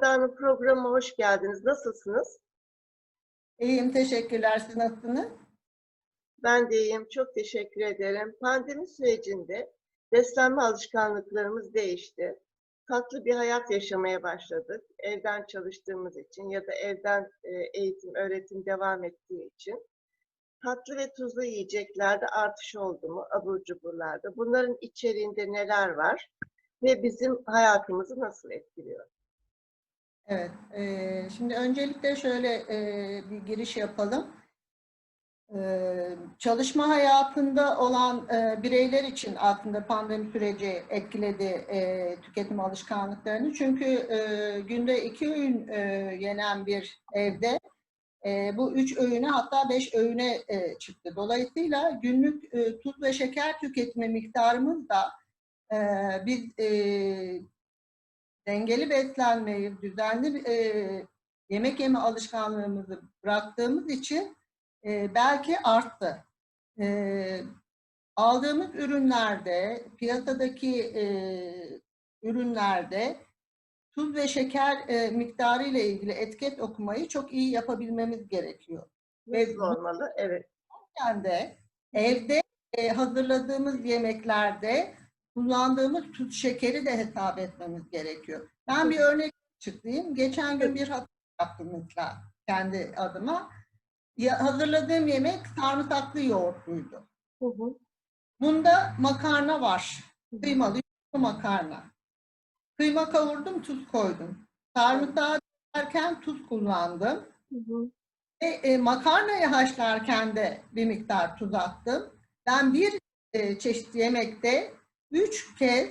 Selda Hanım programa hoş geldiniz. Nasılsınız? İyiyim, teşekkürler. Siz nasılsınız? Ben de iyiyim. Çok teşekkür ederim. Pandemi sürecinde beslenme alışkanlıklarımız değişti. Tatlı bir hayat yaşamaya başladık. Evden çalıştığımız için ya da evden e, eğitim, öğretim devam ettiği için. Tatlı ve tuzlu yiyeceklerde artış oldu mu? Abur cuburlarda. Bunların içeriğinde neler var? Ve bizim hayatımızı nasıl etkiliyor? Evet, eee, şimdi öncelikle şöyle eee, bir giriş yapalım. Eee, çalışma hayatında olan eee, bireyler için aslında pandemi süreci etkiledi eee, tüketim alışkanlıklarını. Çünkü eee, günde iki öğün eee, yenen bir evde eee, bu üç öğüne hatta beş öğüne eee, çıktı. Dolayısıyla günlük eee, tuz ve şeker tüketimi miktarımız da eee, biz eee, dengeli beslenmeyi, düzenli e, yemek yeme alışkanlığımızı bıraktığımız için e, belki arttı. E, aldığımız ürünlerde, piyasadaki e, ürünlerde tuz ve şeker e, miktarı ile ilgili etiket okumayı çok iyi yapabilmemiz gerekiyor. Ve olmalı? Evet. De evde e, hazırladığımız yemeklerde kullandığımız tuz şekeri de hesap etmemiz gerekiyor. Ben bir örnek çıkayım. Geçen gün bir hata yaptım mesela kendi adıma. Ya, hazırladığım yemek sarımsaklı yoğurtluydu. Hı hı. Bunda makarna var. Kıymalı yoğurtlu makarna. Kıyma kavurdum, tuz koydum. Sarımsağı derken tuz kullandım. Hı hı. E, e, makarnayı haşlarken de bir miktar tuz attım. Ben bir e, çeşit yemekte üç kez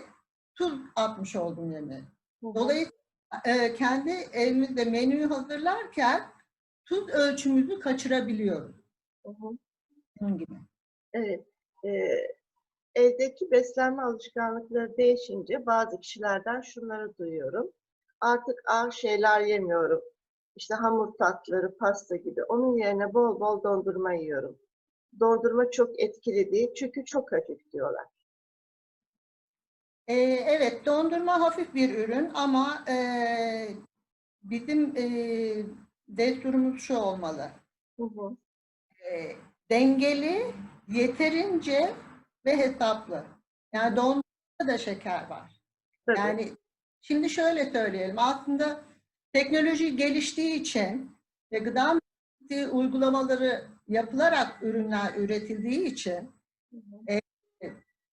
tuz atmış oldum yemeğe. Dolayısıyla e, kendi evimizde menüyü hazırlarken tuz ölçümüzü kaçırabiliyoruz. Hı hı. Bunun gibi. Evet. Ee, evdeki beslenme alışkanlıkları değişince bazı kişilerden şunları duyuyorum. Artık ağır şeyler yemiyorum. İşte hamur tatlıları, pasta gibi. Onun yerine bol bol dondurma yiyorum. Dondurma çok etkili değil çünkü çok hafif diyorlar. E, evet, dondurma hafif bir ürün ama e, bizim e, desturumuz şu olmalı. Hı hı. e, dengeli, yeterince ve hesaplı. Yani dondurmada da şeker var. Tabii. Yani şimdi şöyle söyleyelim. Aslında teknoloji geliştiği için ve gıda mühendisliği uygulamaları yapılarak ürünler üretildiği için Hı hı.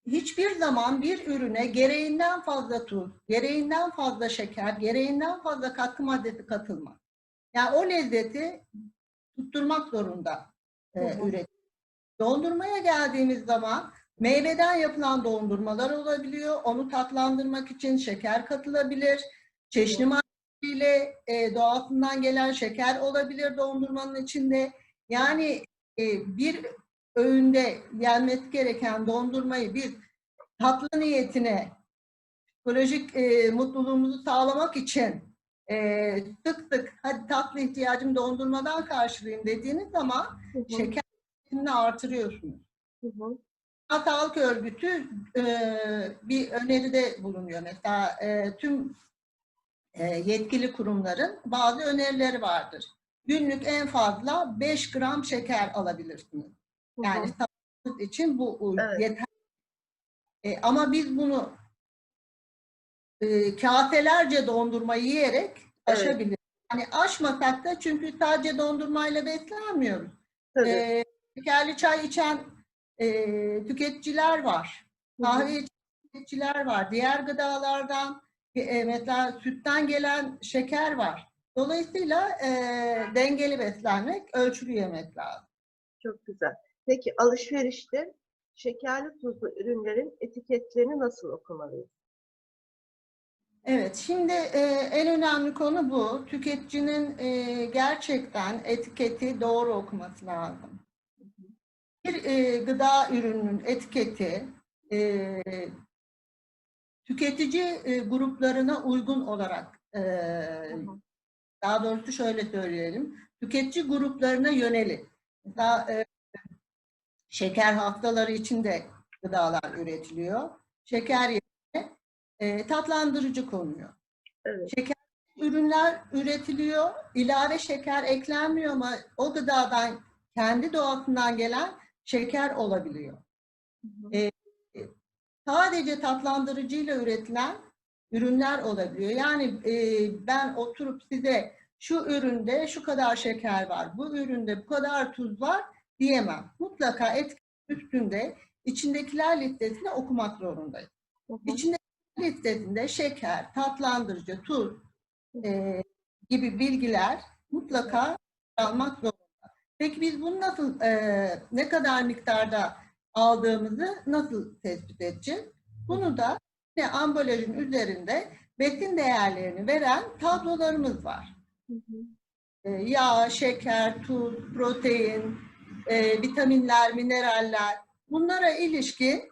Hiçbir zaman bir ürüne gereğinden fazla tuz, gereğinden fazla şeker, gereğinden fazla katkı maddesi katılmaz. Yani o lezzeti tutturmak zorunda e, Hı hı. üret. Dondurmaya geldiğimiz zaman meyveden yapılan dondurmalar olabiliyor. Onu tatlandırmak için şeker katılabilir. Çeşni maddesiyle e, doğasından gelen şeker olabilir dondurmanın içinde. Yani e, bir öğünde yenmesi gereken dondurmayı biz tatlı niyetine psikolojik e, mutluluğumuzu sağlamak için e, sık sık hadi tatlı ihtiyacımı dondurmadan karşılayayım dediğiniz zaman Hı hı. şeker tüketimini artırıyorsunuz. Hı hı. Sağlık Örgütü e, bir öneride bulunuyor. Mesela e, tüm e, yetkili kurumların bazı önerileri vardır. Günlük en fazla 5 gram şeker alabilirsiniz. Yani sağlık için bu Evet. yeter. E, ama biz bunu e, kaselerce dondurma yiyerek Evet. aşabiliriz. Yani aşmasak da çünkü sadece dondurmayla beslenmiyoruz. Tabii. E, şekerli çay içen e, tüketiciler var. Kahve içen tüketiciler var. Diğer gıdalardan e, mesela sütten gelen şeker var. Dolayısıyla e, dengeli beslenmek, ölçülü yemek lazım. Çok güzel. Peki alışverişte şekerli tuzlu ürünlerin etiketlerini nasıl okumalıyız? Evet, şimdi e, en önemli konu bu. Tüketicinin e, gerçekten etiketi doğru okuması lazım. Bir e, gıda ürününün etiketi e, tüketici e, gruplarına uygun olarak e, daha doğrusu şöyle söyleyelim. Tüketici gruplarına yönelik. Mesela e, şeker hastaları için de gıdalar üretiliyor. Şeker yerine e, tatlandırıcı konuyor. Evet. Şeker ürünler üretiliyor, ilave şeker eklenmiyor ama o gıdadan kendi doğasından gelen şeker olabiliyor. E, sadece tatlandırıcıyla üretilen ürünler olabiliyor. Yani e, ben oturup size şu üründe şu kadar şeker var, bu üründe bu kadar tuz var diyemem. Mutlaka et üstünde içindekiler listesini okumak zorundayım. Hı hı. İçindekiler listesinde şeker, tatlandırıcı, tuz e, gibi bilgiler mutlaka almak zorunda. Peki biz bunu nasıl, e, ne kadar miktarda aldığımızı nasıl tespit edeceğiz? Bunu da yine ambalajın üzerinde besin değerlerini veren tablolarımız var. Hı hı. E, yağ, şeker, tuz, protein, e, vitaminler, mineraller bunlara ilişkin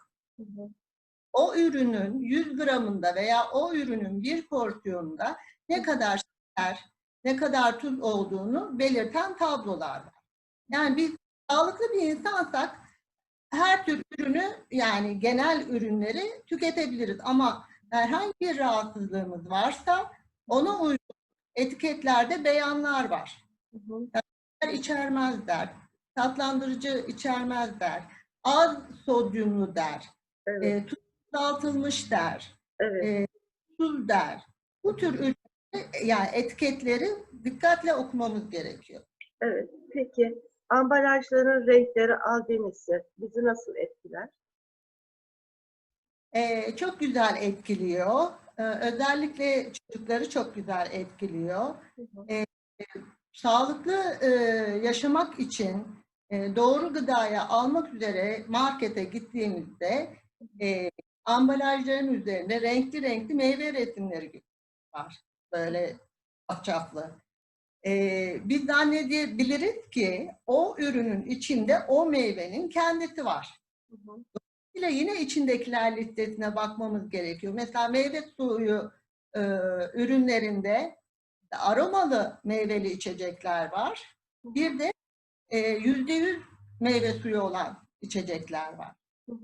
o ürünün 100 gramında veya o ürünün bir porsiyonunda ne kadar şeker, ne kadar tuz olduğunu belirten tablolar var. Yani biz sağlıklı bir insansak her tür ürünü yani genel ürünleri tüketebiliriz ama herhangi bir rahatsızlığımız varsa ona uygun etiketlerde beyanlar var. Hı hı. İçermez der, tatlandırıcı içermez der, az sodyumlu der, Evet, e, tuz azaltılmış der, evet. e, tuz der. Bu tür ürünleri yani etiketleri dikkatle okumamız gerekiyor. Evet. Peki ambalajların renkleri albenisi bizi nasıl etkiler? E, çok güzel etkiliyor. E, özellikle çocukları çok güzel etkiliyor. Hı. Sağlıklı e, yaşamak için e, doğru gıdaya almak üzere markete gittiğimizde e, ambalajların üzerinde renkli renkli meyve resimleri var. Böyle ahşaplı. E, biz zannedebiliriz ki o ürünün içinde o meyvenin kendisi var. Dolayısıyla yine içindekiler listesine bakmamız gerekiyor. Mesela meyve suyu e, ürünlerinde aromalı meyveli içecekler var. Bir de yüzde yüz meyve suyu olan içecekler var.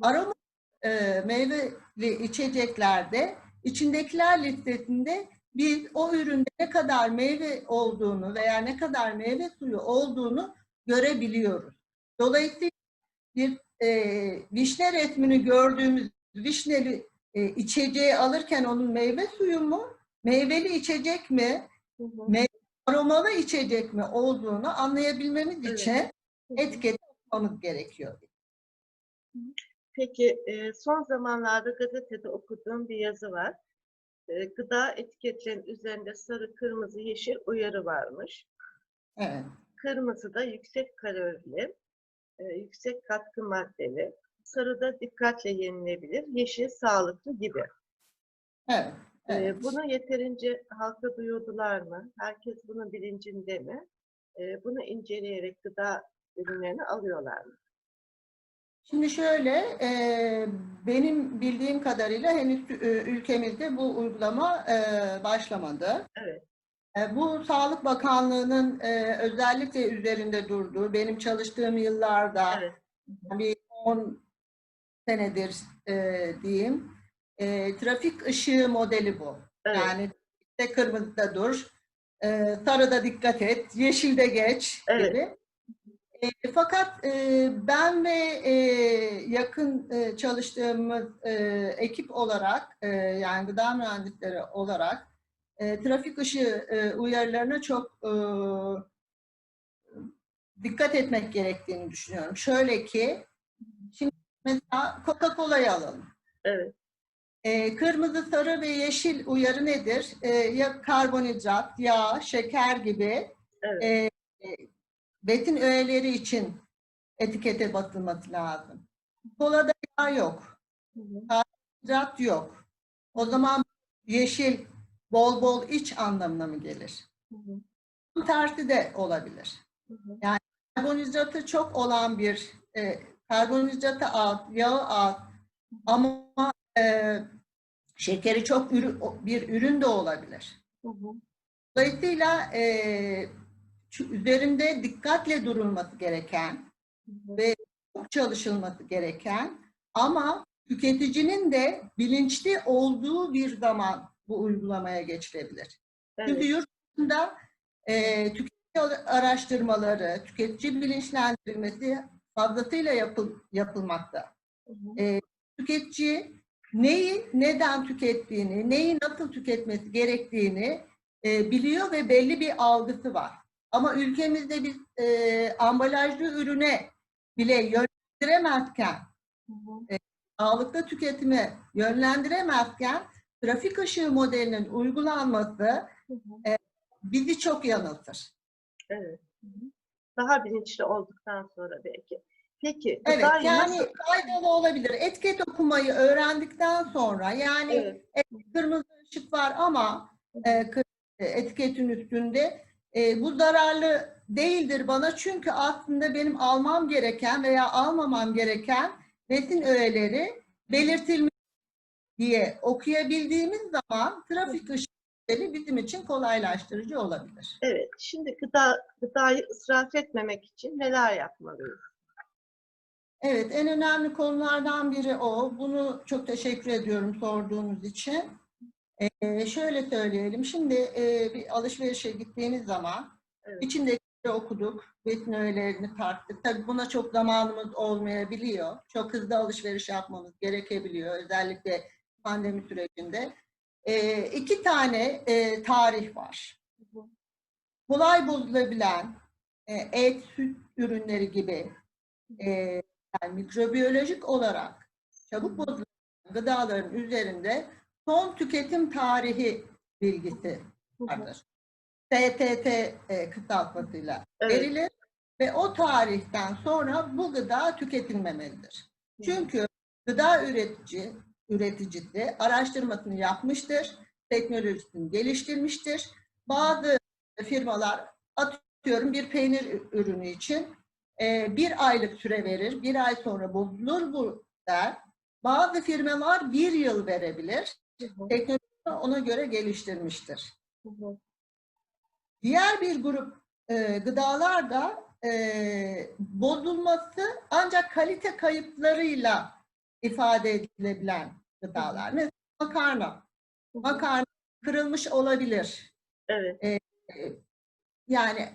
Aroma e, meyveli içeceklerde içindekiler listesinde biz o üründe ne kadar meyve olduğunu veya ne kadar meyve suyu olduğunu görebiliyoruz. Dolayısıyla bir e, vişne resmini gördüğümüz vişneli e, içeceği alırken onun meyve suyu mu, meyveli içecek mi, Hı hı. Me- aromalı içecek mi olduğunu anlayabilmemiz Evet. için etiketi okumamız gerekiyor. Peki e, son zamanlarda gazetede okuduğum bir yazı var. E, Gıda etiketlerinin üzerinde sarı, kırmızı, yeşil uyarı varmış. Evet. Kırmızı da yüksek kalorili, e, yüksek katkı maddeli. Sarı da dikkatle yenilebilir, yeşil sağlıklı gibi. Evet. E, evet. Bunu yeterince halka duyurdular mı? Herkes bunun bilincinde mi? E, Bunu inceleyerek gıda ürünlerini alıyorlar mı? Şimdi şöyle, e, benim bildiğim kadarıyla henüz e, ülkemizde bu uygulama e, başlamadı. Evet. Bu Sağlık Bakanlığı'nın özellikle üzerinde durduğu, benim çalıştığım yıllarda Evet. bir 10 senedir diyeyim, e, trafik ışığı modeli bu. Evet. Yani işte kırmızıda dur, e, sarıda dikkat et, yeşilde geç Evet. gibi. E, fakat e, ben ve e, yakın e, çalıştığımız e, ekip olarak, e, yani gıda mühendisleri olarak e, trafik ışığı e, uyarılarına çok e, dikkat etmek gerektiğini düşünüyorum. Şöyle ki, şimdi mesela Coca-Cola'yı alalım. Evet. Ee, kırmızı, sarı ve yeşil uyarı nedir? Ee, ya karbonhidrat, yağ, şeker gibi Evet. e, e, besin öğeleri için etikete basılması lazım. Kolada yağ yok, Hı hı. hidrat yok. O zaman yeşil bol bol iç anlamına mı gelir? Hı hı. Tersi de olabilir. Hı hı. Karbonhidratı çok olan bir e, karbonhidratı az, yağı az ama e, şekeri çok ürü, bir ürün de olabilir. Hı hı. Dolayısıyla e, üzerinde dikkatle durulması gereken ve çok çalışılması gereken ama tüketicinin de bilinçli olduğu bir zaman bu uygulamaya geçilebilir. Çünkü Evet. yurt dışında e, tüketici araştırmaları, tüketici bilinçlendirilmesi fazlasıyla yapıl, yapılmakta. Hı hı. E, tüketici neyi neden tükettiğini, neyi nasıl tüketmesi gerektiğini e, biliyor ve belli bir algısı var. Ama ülkemizde biz e, ambalajlı ürüne bile yönlendiremezken, Hı hı. sağlıklı tüketime yönlendiremezken trafik ışığı modelinin uygulanması Hı hı. bizi çok yanıltır. Evet. Hı hı. Daha bilinçli olduktan sonra belki. Peki, Evet, yani nasıl- faydalı olabilir. Etiket okumayı öğrendikten sonra yani Evet. kırmızı ışık var ama e, e, etiketin üstünde e, bu zararlı değildir bana çünkü aslında benim almam gereken veya almamam gereken besin öğeleri belirtilmiş diye okuyabildiğimiz zaman trafik ışıkları bizim için kolaylaştırıcı olabilir. Evet, şimdi gıda gıdayı israf etmemek için neler yapmalıyız? Evet, en önemli konulardan biri o. Bunu çok teşekkür ediyorum sorduğunuz için. Ee, şöyle söyleyelim. Şimdi e, bir alışverişe gittiğimiz zaman Evet. içindekileri okuduk, besin öğelerini tarttık. Tabii buna çok zamanımız olmayabiliyor. Çok hızlı alışveriş yapmamız gerekebiliyor. Özellikle pandemi sürecinde. Ee, iki tane e, tarih var. Kolay bozulabilen e, et, süt ürünleri gibi e, yani mikrobiyolojik olarak çabuk bozulan gıdaların üzerinde son tüketim tarihi bilgisi vardır. STT e, kısaltmasıyla Evet. verilir ve o tarihten sonra bu gıda tüketilmemelidir. Çünkü gıda üretici üreticisi araştırmasını yapmıştır, teknolojisini geliştirmiştir. Bazı firmalar atıyorum bir peynir ürünü için e, bir aylık süre verir, bir ay sonra bozulur bu der. Bazı firmalar bir yıl verebilir. Teknolojisini ona göre geliştirmiştir. Hı hı. Diğer bir grup e, gıdalar da e, bozulması ancak kalite kayıplarıyla ifade edilebilen gıdalar. Mesela makarna. Makarna kırılmış olabilir. Evet. E, yani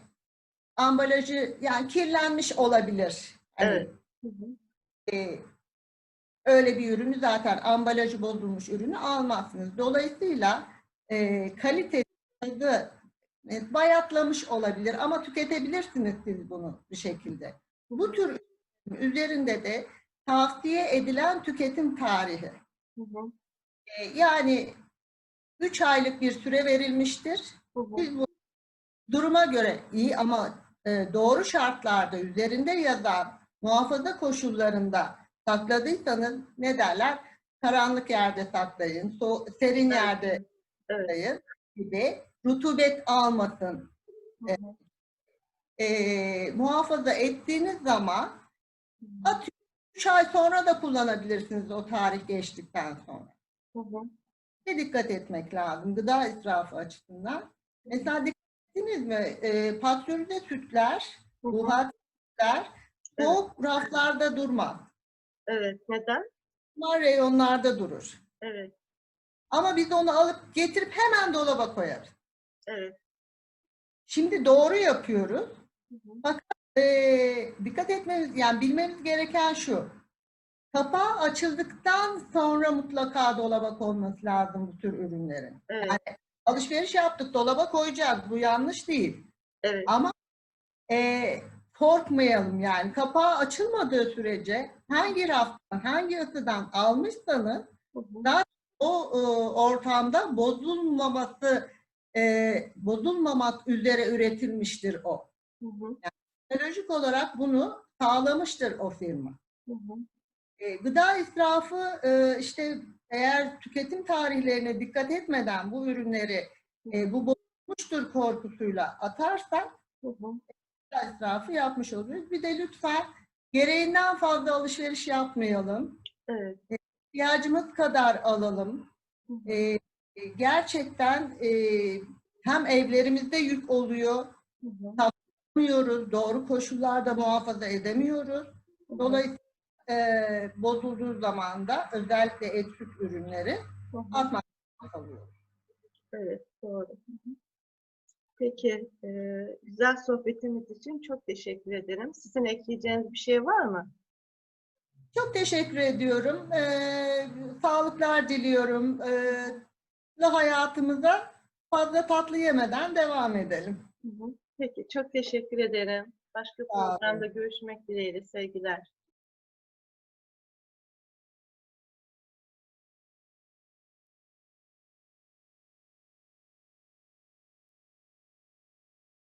ambalajı yani kirlenmiş olabilir. Hani, Evet. Hı. e, öyle bir ürünü zaten ambalajı bozulmuş ürünü almazsınız. Dolayısıyla e, kalitesi e, bayatlamış olabilir ama tüketebilirsiniz siz bunu bir şekilde. Bu tür üzerinde de tavsiye edilen tüketim tarihi. Hı hı. E, yani 3 aylık bir süre verilmiştir. Hı hı. Siz bu duruma göre iyi ama doğru şartlarda üzerinde yazan muhafaza koşullarında sakladıysanız ne derler? Karanlık yerde saklayın, so- serin Evet. yerde Evet. saklayın gibi rutubet almasın. Hı. E, muhafaza ettiğiniz zaman atıyorum 3 ay sonra da kullanabilirsiniz o tarih geçtikten sonra. Hı hı. Ne dikkat etmek lazım gıda israfı açısından? Mesela dikkat ettiniz mi? E, pastörize sütler, Hı hı. buhar sütler soğuk raflarda durmaz. Evet. Neden? Bunlar reyonlarda durur. Evet. Ama biz onu alıp getirip hemen dolaba koyarız. Evet. Şimdi doğru yapıyoruz. Hı hı. Ee, dikkat etmemiz, yani bilmemiz gereken şu. Kapağı açıldıktan sonra mutlaka dolaba konması lazım bu tür ürünlerin. Evet. Alışveriş yaptık, dolaba koyacağız. Bu yanlış değil. Evet. Ama e, korkmayalım yani. Kapağı açılmadığı sürece hangi raftan, hangi ısıdan almışsanız hı. o e, ortamda bozulmaması, e, bozulmamak üzere üretilmiştir o. Hı hı. Teknolojik olarak bunu sağlamıştır o firma. Hı hı. E, gıda israfı e, işte eğer tüketim tarihlerine dikkat etmeden bu ürünleri e, bu bozulmuştur korkusuyla atarsak Hı hı. gıda israfı yapmış oluruz. Bir de lütfen gereğinden fazla alışveriş yapmayalım. Evet. İhtiyacımız kadar alalım. E, gerçekten e, hem evlerimizde yük oluyor, yapamıyoruz, doğru koşullarda muhafaza edemiyoruz. Dolayısıyla e, bozulduğu zaman da özellikle et süt ürünleri atmak kalıyor. Evet. Doğru. Peki, e, güzel sohbetimiz için çok teşekkür ederim. Sizin ekleyeceğiniz bir şey var mı? Çok teşekkür ediyorum. Ee, sağlıklar diliyorum. Ve hayatımıza fazla tatlı yemeden devam edelim. Hı hı. Peki, çok teşekkür ederim. Başka programda görüşmek dileğiyle. Sevgiler.